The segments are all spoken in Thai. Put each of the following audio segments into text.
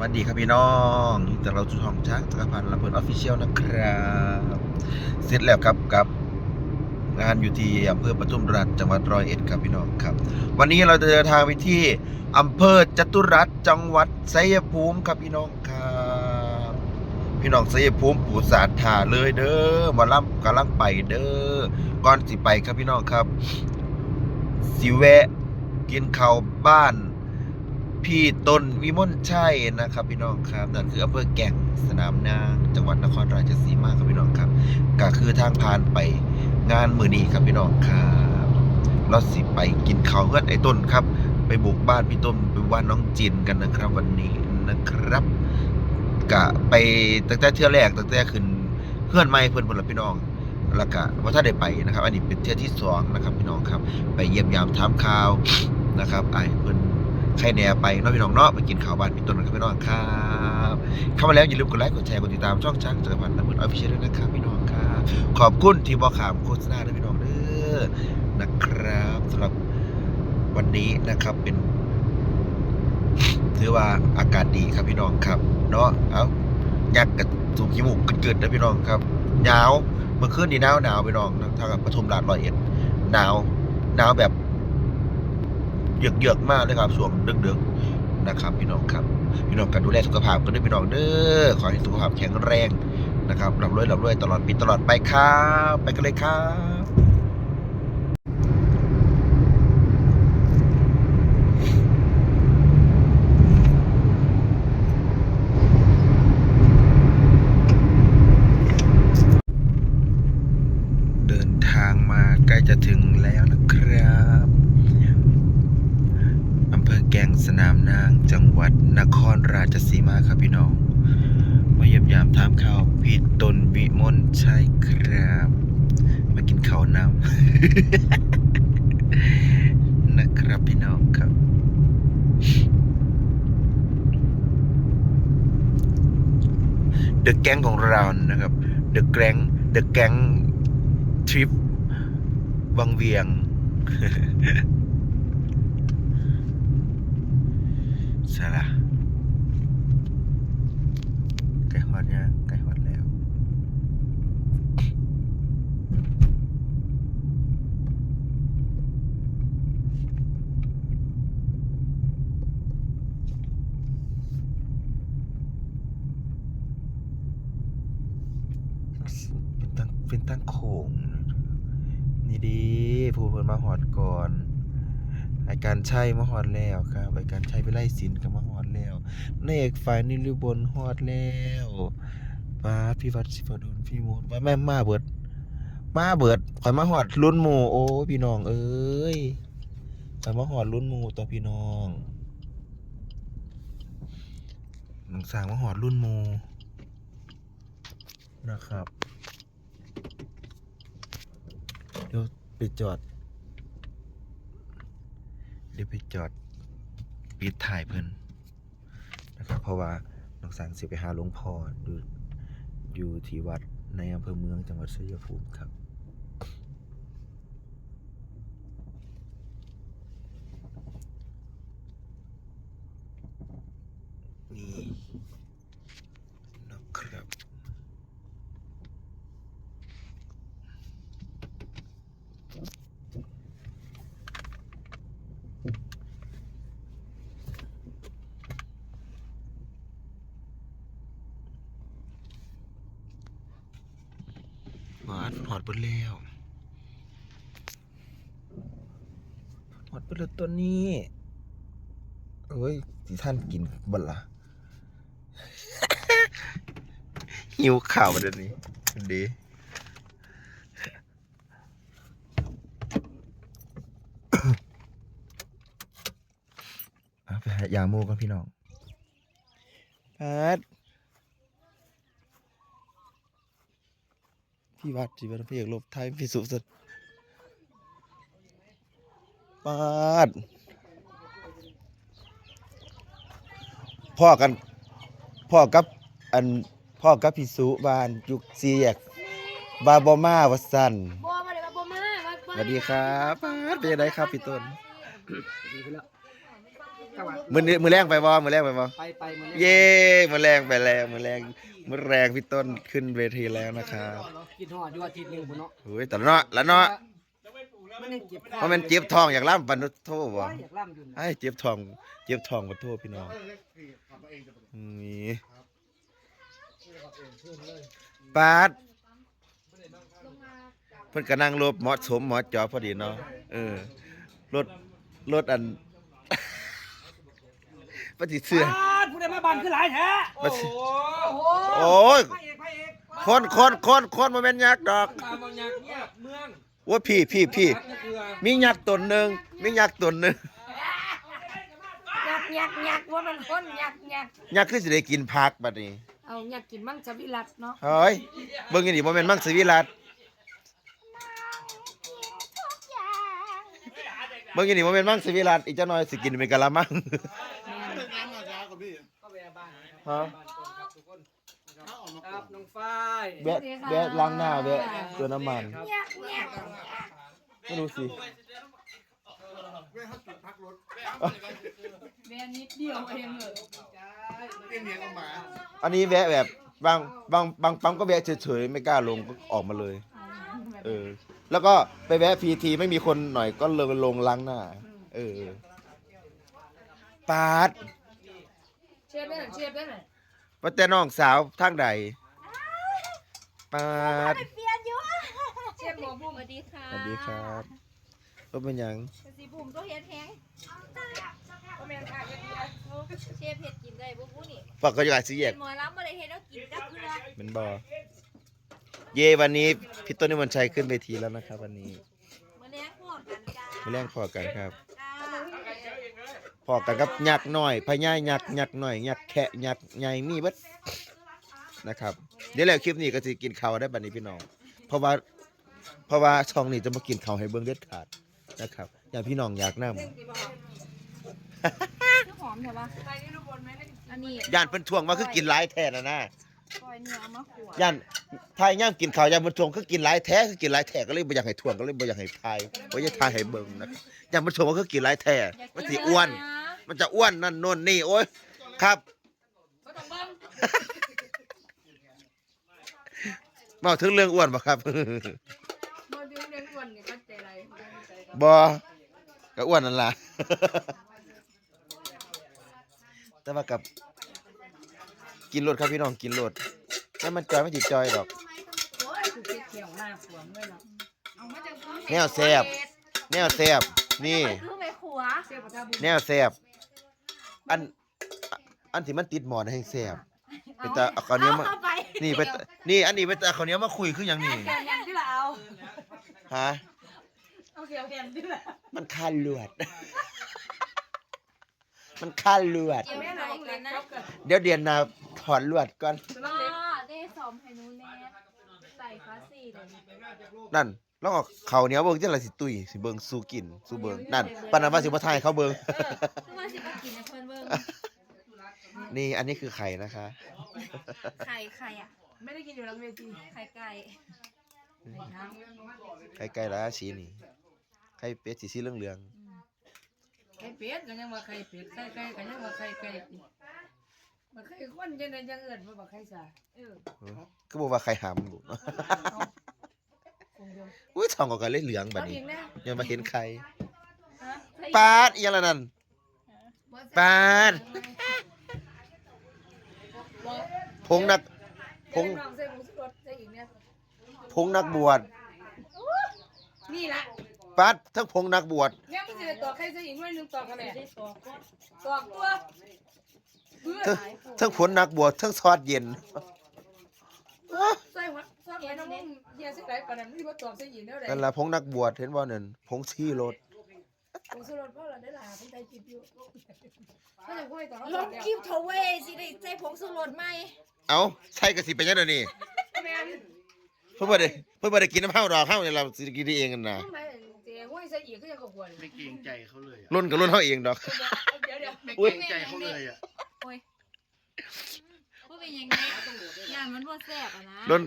วัสดีครับพี่น้องแต่เราจุดห้องช้างจักรพันธ์ลำเพลินออฟฟิเชียลนะครับเสร็จแล้วครับกับ งานอยู่ที่อำเภอปทุมรัฐจังหวัดร้อยเอ็ดครับพี่น้องครับ วันนี้เราจะเดินทางไปที่อำเภอจตุรัสจังหวัดไสยภูมิครับพี่น้องครับพี่น้องไสยภูมิปูสาดถาเลยเด้อมาล่ำกำลังไปเด้อก่อนสิไปครับพี่น้องครับสิแวะกินข้าวบ้าน พี่ต้นวิมลชัยนะครับ พี่น้องครับนั่นคืออำเภอแก่งสนามนางจังหวัดนครราชสีมาครับพี่น้องครับ ก็คือทางผ่านไปงานมือนี้ครับพี่น้องครับเราสิไปกินข้าวเพื่อนไอ้ต้นครับ ไปบุกบ้านพี่ต้นไปบ้านน้องจินกันนะครับ วันนี้นะครับกะไปตั้งแต่เที่ยวแรกตั้งแต่ขึ้นเพื่อนไม่เพื่อนบนละพี่น้องแล้วก็ว่าถ้าได้ไปนะครับ อันนี้เป็นเที่ยวที่สองนะครับพี่น้องครับ ไปเยี่ยมยามถามข่าวนะครับไอ้เพื่อน ใครแหน่ไปเนาะพี่น้องเนาะไปกินข้าวบ้านพี่ต้นกันครับพี่น้องครับเข้ามาแล้วอย่าลืมกดไลค์กดแชร์กดติดตามช่องช้างจักรพันธ์น้ำมือออฟฟิเชียลด้วยนะครับพี่น้องครับขอบคุณที่บอกขามโฆษณาด้วยพี่น้องเด้อนะครับสำหรับวันนี้นะครับเป็นถือว่าอากาศดีครับพี่น้องครับเนาะเอายักกับสูงขี้มูกเกินๆนะพี่น้องครับหนาวเมื่อคืนนี่หนาวหนาวพี่น้องทางปทุมราชร้อยเอ็ดหนาวหนาวแบบ เยือกเยือกๆมากเลยครับช่วงดึกๆนะครับ พี่น้องครับ พี่น้องกันดูแลสุขภาพกันด้วยพี่น้องเด้อขอให้สุขภาพแข็งแรงนะครับร่ำรวยร่ำรวยตลอดปีตลอดไปครับ ไปกันเลยครับ เดินทางมาใกล้จะถึงแล้วนะครับอำเภอแก่งสนามนางจังหวัดนครราชสีมาครับพี่น้อง มาเยี่ยมยามถาม ข่าวพี่ตนวิมลใช่ครับ มากินข้าวน้ำนะครับพี่น้องครับ เดอะแก๊งของเรานะครับเดอะแก๊งเดอะแก๊งทริปวังเวียงใช่ละใกล้ฮอดยังใกล้ฮอดแล้ว เป็นตั้งโขงนี่ดีผู้เพิ่นมาหอดก่อนไอการใช้มาหอดแล้วครับไอการใช้ไปไล่สินก็มาหอดแล้วนายเอกฝ่ายนิริบนหอดแล้วป้าพี่วัดสิบดุลพี่มูดว่าแม่มาเบิด มาเบิดข่อยมาหอดรุ่นหมู่โอ้พี่น้องเอ้ยข่อยมาหอดรุ่นหมู่ตัวพี่น้องน้องสร้างมาหอดรุ่นหมู่นะครับ เดี๋ยวไปจอด เดี๋ยวไปจอดปิดถ่ายเพิ่นนะครับ เพราะว่าน้องสังสิไปหาหลวงพ่ออยู่อยู่ที่วัดในอำเภอเมืองจังหวัดชัยภูมิครับ นี่นะครับ หอดหอดเบนแล้วหอดเบนแล้วตัวนี้เอ้ยที่ท่านกินบนละหิวข่าวเดี๋ยวนี้ดีเอาไปหายาโมกันพี่น้องแพท ที่วัดที่วัดพระเอกลบไทยพิสุสุดปาดพ่อกันพ่อกับอันพ่อกับพิสุบานยุคซีแยกบาบอมาวัสันบัวมาเลยครับบัวมามาสวัสดีครับปาดเป็นยังไงครับพี่ต้น จังหวัดมือนี้มือแรงไปบ่มือแรงไปบ่ไปไปมาเย้มือแรงไปแล้วมือแรงมือแรงพี่ต้นขึ้นเวทีแล้วนะครับกินหอดอยู่อาทิตย์หนึงพุ่นเนาะโอ้ยแต่ละเนาะละเนาะมันยังเจ็บเพราะมันเจ็บท้องอยากล่ำปันโทษบ่โอ้ยอยากล่ำอยู่นะไอ้เจ็บท้องเจ็บท้องปันโทษพี่น้องนี่ปาดเพิ่นก็นั่งรถเหมาะสมเหมาะเจอพอดีเนาะเออรถรถอัน ปฏิเสื้อบ้านผู้ใดมาบ้านคือหลายแท้มาสิโอ้โหโอ้ยพระเอกพระเอกคนคนคนคนมาเป็นยักษ์ดอกตามบางอย่างเนี่ยเมืองว่าพี่พี่พี่รักนะเกลือมียักษ์ตนหนึ่งมียักษ์ตนหนึ่งยักยักยักว่ามันคนยักยักยักษ์คือสิได้กินผักบัดนี้เอายักกินมั่งจะวิรัตเนาะเฮ้ยเบิ่งอย่างนี้บ่แม่นมังสวิรัตเบิ่งอย่างนี้บ่แม่นมังสวิรัตอีกจักหน่อยสิกินเป็นกะละมัง ก็แวะบ้านนะครับ ฮะบ้านก่อนครับทุกคนครับน้องฝ้ายแวะแวะล้างหน้าแวะตัวน้ำมันครับยักยักไม่รู้สิแม่นิดเดียวเองเหรออันนี้แวะแบบบางบางบางปั๊มก็แวะเฉยๆไม่กล้าลงก็ออกมาเลย เออ แล้วก็ไปแวะพีทีไม่มีคนหน่อยก็เลยลงล้างหน้า เออปาด เชฟได้หน่อยเชฟได้หน่อยว่าแต่น้องสาวทางใดปาดเชฟหมอบุ้มสวัสดีค่ะสวัสดีครับก็เป็นหยังสีบุ่มก็เฮ็ดแฮงก็แม่นค่ะยักยักเชฟเฮ็ดกินได้บ่ผู้นี่ฝากก็อยากสิแยเป็กนหมอลำบ่ได้เฮ็ดแล้วกินจักเทื่อเป็นบอเย่วันนี้พี่ต้นนิวันชัยขึ้นเวทีแล้วนะครับ วันนี้มื้อแลงพวกกันจ้า ไม่แรงพอกันครับจ้า พอกันกับยักษ์น้อยพญายยักษ์ยักษ์น้อยยักษ์แคะยักษ์ใหญ่มีเบิดนะครับ เดี๋ยวแล้วคลิปนี้ก็จะกินข้าวได้บัดนี้พี่น้อง เพราะว่าเพราะว่าช่องนี้จะมากินข้าวให้เบิ่งเด็ดขาดนะครับอย่างพี่น้องอยากนํคือหอมใช่ปะไปนี่ลูกบอลไหมนี่อันนี้ย่านเพิ่นทวงว่าคือกินหลายแท้น่ะนะปล่อยเนื้อมาขัวย่านทายย่ามกินข้าวย่านเพิ่นทวงคือกินหลายแท้คือกินหลายแท้ก็เลยบ่อยากให้ทวงก็เลยบ่อยากให้ทายบ่อยากทายให้เบิ่งนะครับย่านเพิ่นทวงว่าคือกินหลายแท้อยากมันกิสินอ้วนเนื้อ มันจะอ้วนนั่นโน่นนี่โอ้ยครับก็ต้องเบิ้งเมาถึงเรื่องอ้วนบ่ครับบอลดึงเลี้ยงอ้วนนี่ก็ใจไรใจไรบ่ก็อ้วนนั่นล่ะแต่ว่ากับ กินรถครับพี่น้องกินรถแต่มันจอยไม่ติดจอยดอกโอ้ยกูเก็บเขียวหน้าสวมเลยเนาะเอามาจากแนวแซ่บแนวแซ่บนี่คือไปขัวเชฟปะทาบุญแนวแซ่บ อัน อันที่มันติดหมอนแห่งแซ่บไปตาเอาข้าวเหนียวมาเข้าไปนี่ไปตานี่อันนี้ไปตาข้าวเหนียวมาคุยคือหยังนี่แกนยันที่ละเอาฮะ เอาเขียวแกนที่ละมันคันเลือดมันคันเลือดเดี๋ยวแม่ใส่น้องกัเล็นกนะครับกันเดี๋ยวเดือนหน้าถอนเลือดก่อนน้อ๋องอเล็กได้สอมให้หนูแน่ใส่ฟ้าสี่เลยนั่นแล้วก็เขาวเหนียวเบิ่งจังไรสิตุยสิเบิ่งสู้กินสู้เบิ่งนั่นปานนั้นว่าสิบ่ทายเขาเบิ่งคือว่าสิไปกินในเพิ่นเบิ่ง นี่อันนี้คือไข่นะคะ ไข่ไข่อะ ไม่ได้กินอยู่หลังเวทีไข่ไก่ไข่ไก่ละสีนี่ ไข่เป็ดสีสีเหลืองไข่เป็ดกันยังว่าไข่เป็ดไข่ไก่กันยังว่าไข่ไก่มาไข่ข้นยังไงยังเอิญว่าไข่สาเออๆเออก็บอกว่าไข่หำบุคงเดียวอุ้ยทองก็กันเลยเหลืองบัดเอานี้อีกนะยังมาเห็นไข่ฮะปาดอีหยังละนั่น ปาดพงนักผผงงใส่ผงชูรสใส่อีกเนี่ยพงนักบวชนี่ละปาดทั้งพงนักบวชเนี่ยมันจะตอกไข่ใส่อีกหน่วยหนึงตอกกันแหละตอกตัวเพื่อทั้งทั้งผลนักบวชทั้งซอสเย็นใส่หัวซอสไปน้ำมันเยี่ยสิไหลปานนั้นที่ว่าตอกใส่อีกแล้วได้นั่นละพงนักบวชเห็นบ่นั่นพงชี้รถ ผงชูรสเพราะเราได้หลาเป็นใจจิบอยู่ถ้าจะพูดต่อลงคลิปโทเวสิได้ใส่ผงสุรสไหมเอ้าใช่ก็สิเป็นจังได๋นี่แม่นเพิ่นบ่ได้เพิ่นบ่ได้กินน้ำเฮาดอกเฮานี่เราสิกินเองกันน่ะทำไมเจ๊ห้วยใส่อีกก็ยังกบวนไม่เกรงใจเขาเลยอะรุ่นกับรุ่นเฮาเองดอก เดี๋ยวเดี๋ยวไม่เกรงใจเขาเลยอะโอ้ยว่าเป็นยังไงย่านมันบ่แซ่บอะนะรุ่น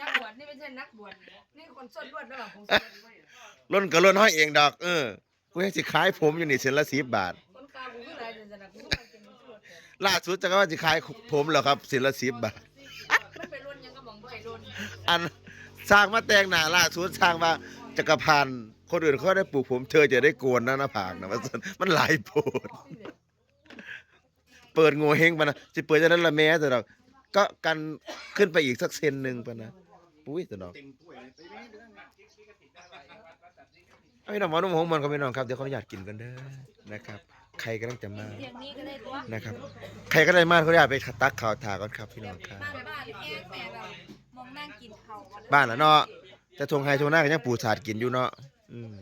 นักบวชนี่ไม่ใช่นักบวชนี่คนส้นบวชระหว่างผงชูรสรุ่นกับรุ่นเฮาเองดอก เออกูยังสิขายผมอยู่นี่เส้นละ10บบาท คนขายกูคืออะไรจังซั่นน่ะกูก็มากินมันคือรถเถอะล่าสุดจะก็ว่าจะขายผมเหรอครับศิละสิบบาท มันเป็นรุ่นยังก็มองบ่ได้รุ่นอันสร้างมาแต่งหน้าล่าสุดสร้างมาจักรพันธ์คนอื่นเขาได้ปลูกผมเธอจะได้โกนหน้าหน้าผากนะมันมันหลายโพด เปิดโงเฮงปะนะจะเปิดจะนั้นละแม้แต่ดอก ก็กันขึ้นไปอีกสักเซนหนึ่งปะนะปุ้ยแต่ดอกเต็มถ้วยเลยไปไม่ได้ไอ้น้องหมอน้องหงมันก็ไม่น้องครับเดี๋ยวเขาอนุญาตกินกันเด้อนะครับ ใครก็ต้องจะมาเสียงนี้ก็ได้ตัวนะครับใครก็ได้มาเขาอยากไปตักข่าวถาก่อนครับพี่น้องครับบ้านไปบ้านแอ้งแต่แบบมองนั่งกินข้าวกันบ้านละเนาะจะทวงไฮทวงหน้าก็ยังปูสาดกินอยู่เนาะอืม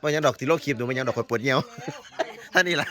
ว่ยังดอกติโลคลิปดูมันยังดอกข่อยปวดเหี่ยวท่านี่ล่ะ